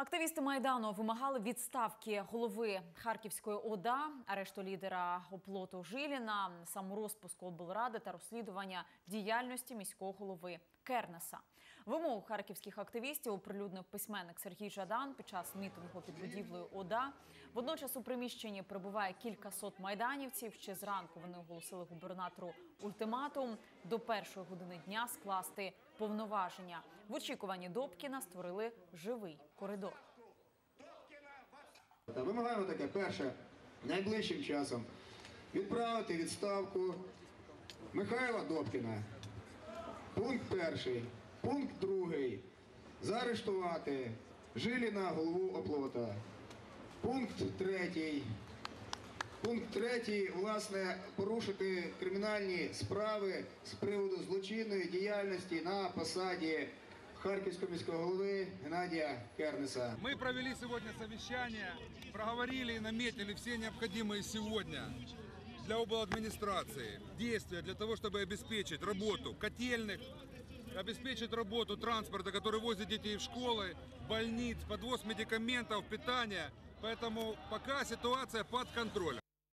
Активісти майдану вимагали відставки голови Харківської ОДА, арешту лідера оплоту Жиліна, саморозпуску облради та розслідування діяльності міського голови Кернеса. Вимогу харківських активістів оприлюднив письменник Сергій Жадан під час мітингу під будівлею ОДА. Водночас у приміщенні перебуває кількасот майданівців. Ще зранку вони оголосили губернатору ультиматум до першої години дня скласти повноваження. В очікуванні Добкіна створили живий коридор. Вимагаємо таке перше найближчим часом відправити відставку Михайла Добкіна. Пункт перший. Пункт другий. Заарештувати Жиліна голову оплота. Пункт третій. Пункт третій, власне, порушити кримінальні справи з приводу злочинної діяльності на посаді Харківського міського голови Геннадія Кернеса. Мы провели сегодня совещание, проговорили и наметили все необходимые сегодня для обладминистрации действия для того, чтобы обеспечить работу котельных, обеспечить работу транспорта, который возит детей в школы, больниц, подвоз медикаментов, питания. Поэтому пока ситуация под контролем.